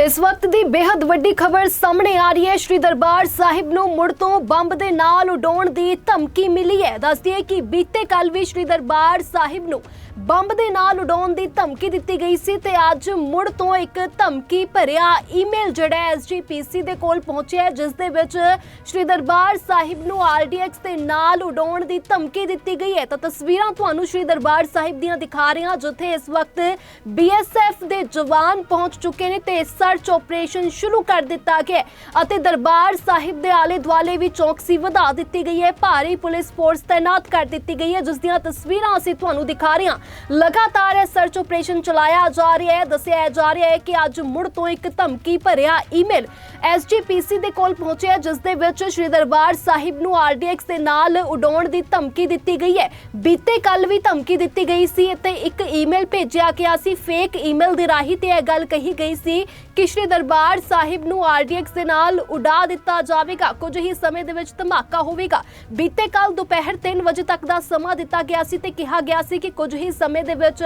ਇਸ ਵਕਤ ਦੀ ਬੇहद ਵੱਡੀ ਖਬਰ ਸਾਹਮਣੇ ਆ ਰਹੀ ਹੈ। ਸ਼੍ਰੀ ਦਰਬਾਰ ਸਾਹਿਬ ਨੂੰ ਮੁੜ ਤੋਂ ਬੰਬ ਦੇ ਨਾਲ ਉਡਾਉਣ ਦੀ ਧਮਕੀ ਮਿਲੀ ਹੈ। ਦੱਸਦੀ ਹੈ ਕਿ ਬੀਤੇ ਕੱਲ ਵੀ ਸ਼੍ਰੀ ਦਰਬਾਰ ਸਾਹਿਬ ਨੂੰ ਬੰਬ ਦੇ ਨਾਲ ਉਡਾਉਣ ਦੀ ਧਮਕੀ ਦਿੱਤੀ ਗਈ ਸੀ ਤੇ ਅੱਜ ਮੁੜ ਤੋਂ ਇੱਕ ਧਮਕੀ ਭਰਿਆ ਈਮੇਲ ਜਿਹੜਾ ਐਸਜੀਪੀਸੀ ਦੇ ਕੋਲ ਪਹੁੰਚਿਆ ਜਿਸ ਦੇ ਵਿੱਚ ਸ਼੍ਰੀ ਦਰਬਾਰ ਸਾਹਿਬ ਨੂੰ ਆਰਡੀਐਕਸ ਦੇ ਨਾਲ ਉਡਾਉਣ ਦੀ ਧਮਕੀ ਦਿੱਤੀ ਗਈ ਹੈ। ਤਾਂ ਤਸਵੀਰਾਂ ਤੁਹਾਨੂੰ ਸ਼੍ਰੀ ਦਰਬਾਰ ਸਾਹਿਬ ਦੀਆਂ ਦਿਖਾ ਰਹੇ ਹਾਂ, ਜਿੱਥੇ ਇਸ ਵਕਤ ਬੀਐਸਐਫ ਦੇ ਜਵਾਨ ਪਹੁੰਚ ਚੁੱਕੇ ਨੇ ਤੇ ਸਰਚ ਆਪਰੇਸ਼ਨ ਸ਼ੁਰੂ ਕਰ ਦਿੱਤਾ ਗਿਆ ਅਤੇ ਦਰਬਾਰ ਸਾਹਿਬ ਦੇ ਆਲੇ ਦੁਆਲੇ ਵੀ ਚੌਕਸੀ ਵਧਾ ਦਿੱਤੀ ਗਈ ਹੈ। ਭਾਰੀ ਪੁਲਿਸ ਫੋਰਸ ਤਾਇਨਾਤ ਕਰ ਦਿੱਤੀ ਗਈ ਹੈ। ਜਿਸ ਦੀਆਂ ਤਸਵੀਰਾਂ ਅਸੀਂ ਤੁਹਾਨੂੰ ਦਿਖਾ ਰਹੇ ਹਾਂ। ਲਗਾਤਾਰ ਇਹ ਸਰਚ ਆਪਰੇਸ਼ਨ ਚਲਾਇਆ ਜਾ ਰਿਹਾ ਹੈ। ਦੱਸਿਆ ਜਾ ਰਿਹਾ ਹੈ ਕਿ ਅੱਜ ਮੁੜ ਤੋਂ ਇੱਕ ਧਮਕੀ ਭਰਿਆ ਈਮੇਲ ਐਸਜੀਪੀਸੀ ਦੇ ਕੋਲ ਪਹੁੰਚਿਆ ਜਿਸ ਦੇ ਵਿੱਚ ਸ਼੍ਰੀ ਦਰਬਾਰ ਸਾਹਿਬ ਨੂੰ ਆਰਡੀਐਕਸ ਦੇ ਨਾਲ ਉਡਾਉਣ ਦੀ ਧਮਕੀ ਦਿੱਤੀ ਗਈ ਹੈ। ਬੀਤੇ ਕੱਲ ਵੀ ਧਮਕੀ ਦਿੱਤੀ ਗਈ ਸੀ ਤੇ ਇੱਕ ਈਮੇਲ ਭੇਜਿਆ ਗਿਆ ਸੀ। ਫੇਕ ਈਮੇਲ ਦੇ ਰਾਹੀਂ ਤੇ ਇਹ ਗੱਲ ਕਹੀ ਗਈ ਸੀ ਕਿ ਸ਼੍ਰੀ ਦਰਬਾਰ ਸਾਹਿਬ ਨੂੰ ਆਰਡੀਐਕਸ ਦੇ ਨਾਲ ਉਡਾ ਦਿੱਤਾ ਜਾਵੇਗਾ। ਕੁਝ ਹੀ ਸਮੇਂ ਦੇ ਵਿੱਚ ਧਮਾਕਾ ਹੋਵੇਗਾ। ਬੀਤੇ ਕੱਲ ਦੁਪਹਿਰ 3 ਵਜੇ ਤੱਕ ਦਾ ਸਮਾਂ ਦਿੱਤਾ ਗਿਆ ਸੀ ਤੇ ਕਿਹਾ ਗਿਆ ਸੀ ਕਿ ਕੁਝ ਹੀ ਸਮੇਂ ਦੇ ਵਿੱਚ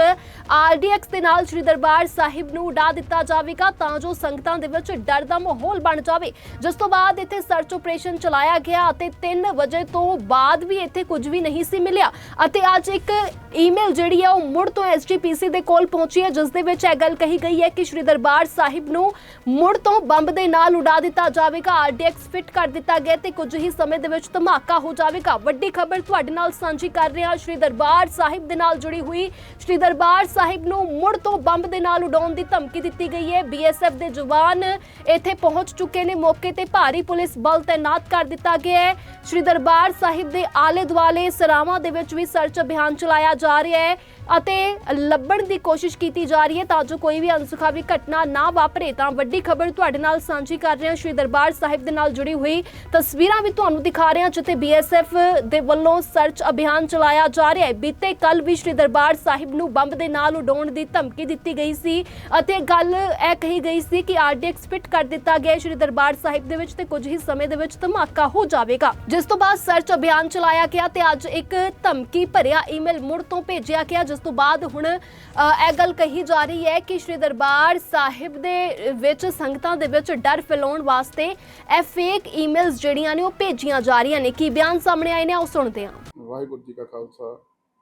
ਆਰਡੀਐਕਸ ਦੇ ਨਾਲ ਸ਼੍ਰੀ ਦਰਬਾਰ ਸਾਹਿਬ ਨੂੰ ਉਡਾ ਦਿੱਤਾ ਜਾਵੇਗਾ ਤਾਂ ਜੋ ਸੰਗਤਾਂ ਦੇ ਵਿੱਚ ਡਰ ਦਾ ਮਾਹੌਲ ਬਣ ਜਾਵੇ। ਜਿਸ ਤੋਂ ਬਾਅਦ ਇੱਥੇ ਸਰਚ ਆਪਰੇਸ਼ਨ ਚਲਾਇਆ ਗਿਆ ਅਤੇ 3 ਵਜੇ ਤੋਂ ਬਾਅਦ ਵੀ ਇੱਥੇ ਕੁਝ ਵੀ ਨਹੀਂ ਸੀ ਮਿਲਿਆ ਅਤੇ ਅੱਜ ਇੱਕ ਈਮੇਲ ਜਿਹੜੀ ਹੈ ਉਹ ਮੁੜ ਤੋਂ ਐਸਜੀਪੀਸੀ ਦੇ ਕੋਲ ਪਹੁੰਚੀ ਹੈ, ਜਿਸ ਦੇ ਵਿੱਚ ਇਹ ਗੱਲ ਕਹੀ ਗਈ ਹੈ ਕਿ ਸ਼੍ਰੀ ਦਰਬਾਰ ਸਾਹਿਬ ਨੂੰ ਮੁੜ ਤੋਂ ਬੰਬ ਦੇ ਨਾਲ ਉਡਾ ਦਿੱਤਾ ਜਾਵੇਗਾ। ਆਰਡੀਐਕਸ ਫਿੱਟ ਕਰ ਦਿੱਤਾ ਗਿਆ ਤੇ ਕੁਝ ਹੀ ਸਮੇਂ ਦੇ ਵਿੱਚ ਧਮਾਕਾ ਹੋ ਜਾਵੇਗਾ। ਵੱਡੀ ਖਬਰ ਤੁਹਾਡੇ ਨਾਲ ਸਾਂਝੀ ਕਰ ਰਹੇ ਹਾਂ। ਸ਼੍ਰੀ ਦਰਬਾਰ ਸਾਹਿਬ ਦੇ ਨਾਲ ਜੁੜੀ ਹੋਈ ਸ਼੍ਰੀ ਦਰਬਾਰ ਸਾਹਿਬ ਨੂੰ ਮੁੜ ਤੋਂ ਬੰਬ ਦੇ ਨਾਲ ਉਡਾਉਣ ਦੀ ਧਮਕੀ ਦਿੱਤੀ ਗਈ ਹੈ। ਬੀਐਸਐਫ ਦੇ ਜਵਾਨ ਇੱਥੇ ਪਹੁੰਚ ਚੁੱਕੇ ਨੇ। ਮੌਕੇ ਤੇ ਭਾਰੀ ਪੁਲਿਸ ਬਲ ਤਾਇਨਾਤ ਕਰ ਦਿੱਤਾ ਗਿਆ ਹੈ। ਸ਼੍ਰੀ ਦਰਬਾਰ ਸਾਹਿਬ ਦੇ ਆਲੇ ਦੁਆਲੇ ਸਰਾਵਾਂ ਦੇ ਵਿੱਚ ਵੀ ਸਰਚ ਅਭਿਆਨ ਚਲਾਇਆ ਜਾ ਰਿਹਾ ਹੈ ਅਤੇ ਲੱਭਣ ਦੀ ਕੋਸ਼ਿਸ਼ ਕੀਤੀ ਜਾ ਰਹੀ ਹੈ ਤਾਂ ਜੋ ਕੋਈ ਵੀ ਅਨਸੁਖਾਵੀ ਘਟਨਾ ਨਾ ਵਾਪਰੇ। ਤਾਂ ਵੱਡੀ ਖਬਰ ਤੁਹਾਡੇ ਨਾਲ ਸਾਂਝੀ ਕਰ ਰਹੇ ਹਾਂ। ਸ਼੍ਰੀ ਦਰਬਾਰ ਸਾਹਿਬ ਦੇ ਨਾਲ ਜੁੜੀ ਹੋਈ ਤਸਵੀਰਾਂ ਵੀ ਤੁਹਾਨੂੰ ਦਿਖਾ ਰਹੇ ਹਾਂ, ਜਿੱਥੇ ਬੀਐਸਐਫ ਦੇ ਵੱਲੋਂ ਸਰਚ ਅਭਿਆਨ ਚਲਾਇਆ ਜਾ ਰਿਹਾ ਹੈ। ਬੀਤੇ ਕੱਲ ਵੀ ਸ਼੍ਰੀ ਦਰਬਾਰ ਸਾਹਿਬ ਨੂੰ ਬੰਬ ਦੇ ਨਾਲ ਉਡਾਉਣ ਦੀ ਧਮਕੀ ਦਿੱਤੀ ਗਈ ਸੀ ਅਤੇ ਗੱਲ ਇਹ ਕਹੀ ਗਈ ਸੀ ਕਿ ਆਰਡੀਐਕਸ ਫਿੱਟ ਕਰ ਦਿੱਤਾ ਗਿਆ ਸ਼੍ਰੀ ਦਰਬਾਰ ਸਾਹਿਬ ਦੇ ਵਿੱਚ ਤੇ ਕੁਝ ਹੀ ਸਮੇਂ ਦੇ ਵਿੱਚ ਧਮਾਕਾ ਹੋ ਜਾਵੇਗਾ। ਜਿਸ ਤੋਂ ਬਾਅਦ ਸਰਚ ਅਭਿਆਨ ਚਲਾਇਆ ਗਿਆ ਤੇ ਅੱਜ ਇੱਕ ਧਮਕੀ ਭਰਿਆ ਈਮੇਲ ਮੁੜ ਤੋਂ ਭੇਜਿਆ ਗਿਆ, ਜਿਸ ਤੋਂ ਬਾਅਦ ਹੁਣ ਇਹ ਗੱਲ ਕਹੀ ਜਾ ਰਹੀ ਹੈ ਕਿ ਸ਼੍ਰੀ ਦਰਬਾਰ ਸਾਹਿਬ ਦੇ ਵਿੱਚ ਸੰਗਤਾਂ ਦੇ ਵਿੱਚ ਡਰ ਫੈਲਾਉਣ ਵਾਸਤੇ ਇਹ ਫੇਕ ਈਮੇਲਸ ਜਿਹੜੀਆਂ ਨੇ ਉਹ ਭੇਜੀਆਂ ਜਾ ਰਹੀਆਂ ਨੇ। ਕੀ ਬਿਆਨ ਸਾਹਮਣੇ ਆਏ ਨੇ? ਉਹ ਸੁਣਦੇ ਹਾਂ। ਵਾਹਿਗੁਰੂ ਜੀ ਕਾ ਖਾਲਸਾ,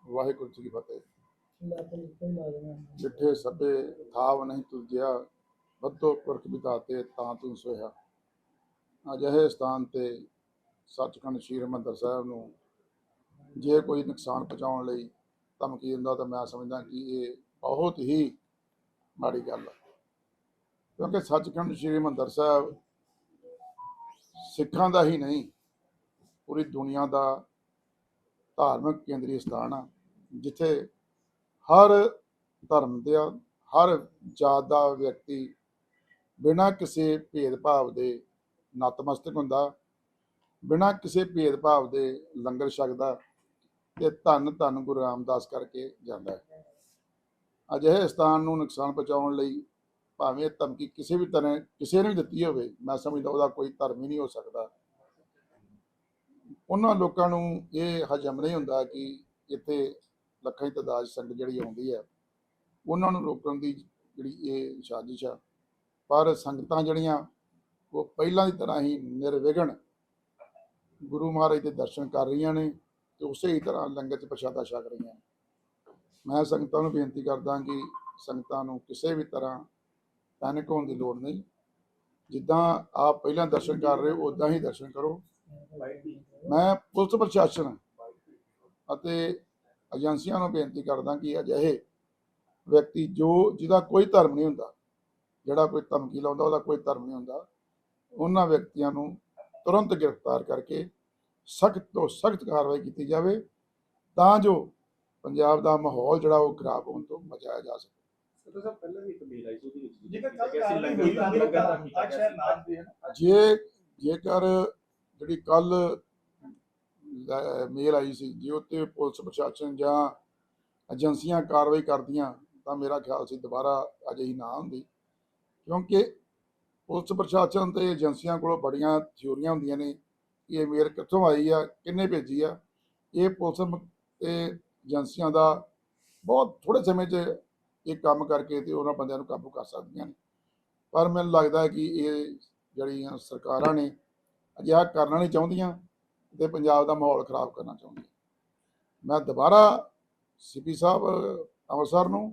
ਵਾਹਿਗੁਰੂ ਜੀ ਕੀ ਫਤਿਹ। ਜਿੱਠੇ ਸਭੇ ਥਾਵ ਨਹੀਂ ਤੁਜਿਆ ਬੱਦੋ ਪੁਰਖ ਵਿਦਾਤੇ ਤਾਂ ਤੂੰ ਸੋਇਆ ਅਜਿਹੇ ਸਥਾਨ ਤੇ ਸੱਚਖੰਡ ਸ੍ਰੀ ਹਰਿਮੰਦਰ ਸਾਹਿਬ ਨੂੰ ਜੇ ਕੋਈ ਨੁਕਸਾਨ ਪਹੁੰਚਾਉਣ ਲਈ ਧਮਕੀ ਦਿੰਦਾ ਤਾਂ ਮੈਂ ਸਮਝਦਾ ਕਿ ਇਹ ਬਹੁਤ ਹੀ ਮਾੜੀ ਗੱਲ ਹੈ ਕਿਉਂਕਿ ਸੱਚਖੰਡ ਸ੍ਰੀ ਹਰਿਮੰਦਰ ਸਾਹਿਬ ਸਿੱਖਾਂ ਦਾ ਹੀ ਨਹੀਂ, ਪੂਰੀ ਦੁਨੀਆ ਦਾ ਧਾਰਮਿਕ ਕੇਂਦਰੀ ਸਥਾਨ ਆ, ਜਿੱਥੇ ਹਰ ਧਰਮ ਦਾ ਹਰ ਜਾਤ ਦਾ ਵਿਅਕਤੀ ਬਿਨਾਂ ਕਿਸੇ ਭੇਦਭਾਵ ਦੇ ਨਤਮਸਤਕ ਹੁੰਦਾ, ਬਿਨਾਂ ਕਿਸੇ ਭੇਦਭਾਵ ਦੇ ਲੰਗਰ ਛਕਦਾ ਤੇ ਧੰਨ ਧੰਨ ਗੁਰੂ ਰਾਮਦਾਸ ਕਰਕੇ ਜਾਂਦਾ ਹੈ। ਅਜਿਹੇ ਸਥਾਨ ਨੂੰ ਨੁਕਸਾਨ ਪਹੁੰਚਾਉਣ ਲਈ ਭਾਵੇਂ ਇਹ ਧਮਕੀ ਕਿਸੇ ਵੀ ਤਰ੍ਹਾਂ, ਕਿਸੇ ਨੇ ਵੀ ਦਿੱਤੀ ਹੋਵੇ, ਮੈਂ ਸਮਝਦਾ ਉਹਦਾ ਕੋਈ ਧਰਮ ਹੀ ਨਹੀਂ ਹੋ ਸਕਦਾ। ਉਹਨਾਂ ਲੋਕਾਂ ਨੂੰ ਇਹ ਹਜਮ ਨਹੀਂ ਹੁੰਦਾ ਕਿ ਇੱਥੇ ਲੱਖਾਂ ਦੀ ਤਾਦਾਦ ਸੰਗਤ ਜਿਹੜੀ ਆਉਂਦੀ ਹੈ, ਉਹਨਾਂ ਨੂੰ ਰੋਕਣ ਦੀ ਜਿਹੜੀ ਇਹ ਸਾਜ਼ਿਸ਼ ਆ। ਪਰ ਸੰਗਤਾਂ ਜਿਹੜੀਆਂ, ਉਹ ਪਹਿਲਾਂ ਦੀ ਤਰ੍ਹਾਂ ਹੀ ਨਿਰਵਿਘਨ ਗੁਰੂ ਮਹਾਰਾਜ ਦੇ ਦਰਸ਼ਨ ਕਰ ਰਹੀਆਂ ਨੇ ਤੇ ਉਸੇ ਹੀ ਤਰ੍ਹਾਂ ਲੰਗਰ 'ਚ ਪ੍ਰਸ਼ਾਦਾ ਛਕ ਰਹੀਆਂ ਨੇ। ਮੈਂ ਸੰਗਤਾਂ ਨੂੰ ਬੇਨਤੀ ਕਰਦਾ ਕਿ ਸੰਗਤਾਂ ਨੂੰ ਕਿਸੇ ਵੀ ਤਰ੍ਹਾਂ ਪੈਨਿਕ ਹੋਣ ਦੀ ਲੋੜ ਨਹੀਂ। ਜਿੱਦਾਂ ਆਪ ਪਹਿਲਾਂ ਦਰਸ਼ਨ ਕਰ ਰਹੇ ਹੋ ਉਦਾਂ ਹੀ ਦਰਸ਼ਨ ਕਰੋ। ਮੈਂ ਪੁਲਿਸ ਪ੍ਰਸ਼ਾਸਨ ਅਤੇ ਏਜੰਸੀਆਂ ਨੂੰ ਬੇਨਤੀ ਕਰਦਾ ਕਿ ਅਜਿਹੇ ਵਿਅਕਤੀ ਜੋ ਜਿਹਦਾ ਕੋਈ ਧਰਮ ਨਹੀਂ ਹੁੰਦਾ, ਜਿਹੜਾ ਕੋਈ ਧਮਕੀ ਲਾਉਂਦਾ, ਉਹਦਾ ਕੋਈ ਧਰਮ ਨਹੀਂ ਹੁੰਦਾ, ਉਹਨਾਂ ਵਿਅਕਤੀਆਂ ਨੂੰ ਤੁਰੰਤ ਗ੍ਰਿਫਤਾਰ ਕਰਕੇ ਸਖਤ ਤੋਂ ਸਖਤ ਕਾਰਵਾਈ ਕੀਤੀ ਜਾਵੇ, ਤਾਂ ਜੋ ਪੰਜਾਬ ਦਾ ਮਾਹੌਲ ਜਿਹੜਾ ਉਹ ਖਰਾਬ ਹੋਣ ਤੋਂ ਬਚਾਇਆ ਜਾ ਸਕੇ। ਸਰ ਸਾਹਿਬ ਪਹਿਲਾਂ ਵੀ ਇੱਕ ਮੇਲ ਆਈ ਸੀ ਉਹਦੇ ਵਿੱਚ ਜੇਕਰ ਕੱਲ ਕਿ ਅਸੀਂ ਕਾਰਵਾਈ ਲੰਗਰ ਹੋਈ ਦਾ ਤਾਂ ਲੰਗਰ ਦਾ ਕੀਤਾ ਅਕਸ਼ਰ ਗਿਆ ਸੀ। ਨਾਮ ਦੇ ਹਨ ਜੇ ਜੇਕਰ ਜਿਹੜੀ ਕੱਲ ਮੇਲ ਆਈ ਸੀ ਜੇ ਉੱਤੇ ਪੁਲਿਸ ਪ੍ਰਸ਼ਾਸਨ ਜਾਂ ਏਜੰਸੀਆਂ ਕਾਰਵਾਈ ਕਰਦੀਆਂ ਤਾਂ ਮੇਰਾ ਖਿਆਲ ਸੀ ਦੁਬਾਰਾ ਅਜਿਹੀ ਨਾ ਹੁੰਦੀ ਕਿਉਂਕਿ ਪੁਲਿਸ ਪ੍ਰਸ਼ਾਸਨ ਤੇ ਏਜੰਸੀਆਂ ਕੋਲੋਂ ਬੜੀਆਂ ਥਿਊਰੀਆਂ ਹੁੰਦੀਆਂ ਨੇ ਕਿ ਇਹ ਮੇਲ ਕਿੱਥੋਂ ਆਈ ਆ ਕਿੰਨੇ ਭੇਜੀ ਆ ਇਹ ਪੁਲਿਸ ਮ- ਤੇ ਏਜੰਸੀਆਂ ਦਾ ਬਹੁਤ ਥੋੜੇ ਸਮੇਂ 'ਚ ਇਹ ਕੰਮ ਕਰਕੇ ਤੇ ਉਹਨਾਂ ਬੰਦਿਆਂ ਨੂੰ ਕਾਬੂ ਕਰ ਸਕਦੀਆਂ ਨੇ। ਪਰ ਮੈਨੂੰ ਲੱਗਦਾ ਕਿ ਇਹ ਜਿਹੜੀਆਂ ਸਰਕਾਰਾਂ ਨੇ ਅਜਿਹਾ ਕਰਨਾ ਨਹੀਂ ਚਾਹੁੰਦੀਆਂ ਤੇ ਪੰਜਾਬ ਦਾ ਮਾਹੌਲ ਖਰਾਬ ਕਰਨਾ ਚਾਹੁੰਦੀਆਂ। ਮੈਂ ਦੁਬਾਰਾ ਸੀਪੀ ਸਾਹਿਬ, ਅੰਮ੍ਰਿਤਸਰ ਨੂੰ,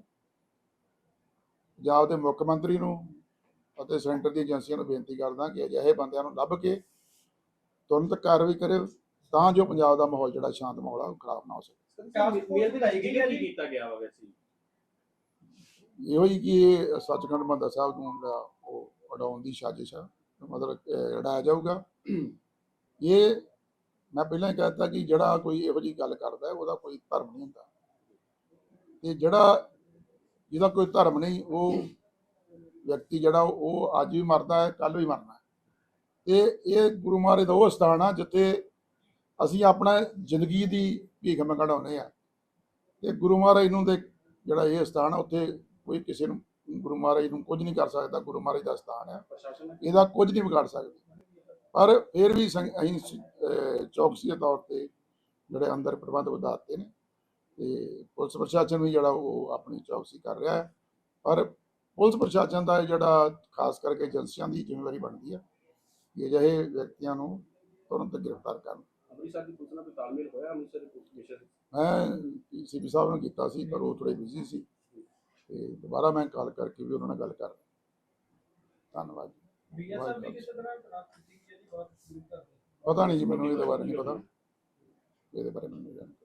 ਪੰਜਾਬ ਦੇ ਮੁੱਖ ਮੰਤਰੀ ਨੂੰ ਅਤੇ ਸੈਂਟਰ ਦੀ ਏਜੰਸੀਆਂ ਨੂੰ ਬੇਨਤੀ ਕਰਦਾ ਕਿ ਅਜਿਹੇ ਬੰਦਿਆਂ ਨੂੰ ਲੱਭ ਕੇ ਤੁਰੰਤ ਕਾਰਵਾਈ ਕਰੇ ਤਾਂ ਜੋ ਪੰਜਾਬ ਦਾ ਮਾਹੌਲ ਜਿਹੜਾ ਸ਼ਾਂਤ ਮਾਹੌਲ ਆ, ਉਹ ਖਰਾਬ ਨਾ ਹੋ ਸਕੇ। ਮੇਲ ਦੀ ਗਈ ਹੈ ਕੀਤਾ ਗਿਆ ਵਾ ਵੈਸੇ। ਇਹੋ ਹੀ ਕਿ ਇਹ ਸੱਚਖੰਡ ਮੰਦਰ ਸਾਹਿਬ ਨੂੰ ਜਿਹੜਾ ਉਹ ਉਡਾਉਣ ਦੀ ਸਾਜ਼ਿਸ਼ ਆ ਮਤਲਬ ਅਹ, ਉਡਾਇਆ ਜਾਊਗਾ। ਇਹ ਮੈਂ ਪਹਿਲਾਂ ਹੀ ਕਹਿ ਦਿੱਤਾ ਕਿ ਜਿਹੜਾ ਕੋਈ ਇਹੋ ਜਿਹੀ ਗੱਲ ਕਰਦਾ ਉਹਦਾ ਕੋਈ ਧਰਮ ਨਹੀਂ ਹੁੰਦਾ। ਤੇ ਜਿਹੜਾ ਜਿਹਦਾ ਕੋਈ ਧਰਮ ਨਹੀਂ ਉਹ ਵਿਅਕਤੀ ਜਿਹੜਾ ਉਹ ਅੱਜ ਵੀ ਮਰਦਾ ਹੈ ਕੱਲ ਵੀ ਮਰਨਾ ਤੇ ਇਹ ਗੁਰੂ ਮਹਾਰਾਜ ਦਾ ਉਹ ਸਥਾਨ ਆ ਜਿੱਥੇ ਅਸੀਂ ਆਪਣਾ ਜ਼ਿੰਦਗੀ ਦੀ ਭੀਖ ਮੰਗਾਉਂਦੇ ਆ ਤੇ ਗੁਰੂ ਮਹਾਰਾਜ ਨੂੰ ਦੇ ਜਿਹੜਾ ਇਹ ਸਥਾਨ ਆ ਉੱਥੇ ਕੋਈ ਕਿਸੇ ਨੂੰ ਗੁਰੂ ਮਹਾਰਾਜ ਨੂੰ ਕੁਝ ਨਹੀਂ ਕਰ ਸਕਦਾ ਗੁਰੂ ਮਹਾਰਾਜ ਦਾ ਸਥਾਨ ਹੈ ਇਹਦਾ ਕੁਝ ਨਹੀਂ ਵਿਗਾੜ ਸਕਦੇ। ਪਰ ਫਿਰ ਵੀ ਅਸੀਂ ਚੌਕਸੀ ਦੇ ਤੌਰ ਤੇ ਜਿਹੜੇ ਅੰਦਰ ਪ੍ਰਬੰਧ ਵਧਾਤੇ ਨੇ ਤੇ ਪੁਲਿਸ ਪ੍ਰਸ਼ਾਸਨ ਵੀ ਜਿਹੜਾ ਉਹ ਆਪਣੀ ਚੌਕਸੀ ਕਰ ਰਿਹਾ ਹੈ। ਪਰ ਪੁਲਿਸ ਪ੍ਰਸ਼ਾਸਨ ਦਾ ਜਿਹੜਾ ਖਾਸ ਕਰਕੇ ਏਜੰਸੀਆਂ ਦੀ ਜ਼ਿੰਮੇਵਾਰੀ ਬਣਦੀ ਹੈ ਕਿ ਅਜਿਹੇ ਵਿਅਕਤੀਆਂ ਨੂੰ ਤੁਰੰਤ ਗ੍ਰਿਫਤਾਰ ਕਰਨ। ਅੰਮ੍ਰਿਤਸਰ ਦੀ ਪੁਲਿਸ ਨਾਲ ਕੋਈ ਤਾਲਮੇਲ ਹੋਇਆ? ਅੰਮ੍ਰਿਤਸਰ ਦੀ ਪੁਲਿਸ ਮਿਸ਼ਨ? ਮੈਂ ਸੀਪੀ ਸਾਹਿਬ ਨੂੰ ਕੀਤਾ ਸੀ ਪਰ ਉਹ ਥੋੜੇ ਬਿਜ਼ੀ ਸੀ। ਤੇ ਦੁਬਾਰਾ ਮੈਂ ਕਾਲ ਕਰਕੇ ਵੀ ਉਹਨਾਂ ਨਾਲ ਗੱਲ ਕਰ ਧੰਨਵਾਦ ਜੀ। ਪਤਾ ਨਹੀਂ ਜੀ ਮੈਨੂੰ ਇਹਦੇ ਬਾਰੇ ਨਹੀਂ ਪਤਾ ਇਹਦੇ ਬਾਰੇ ਮੈਨੂੰ ਨਹੀਂ ਜਾਣਕਾਰੀ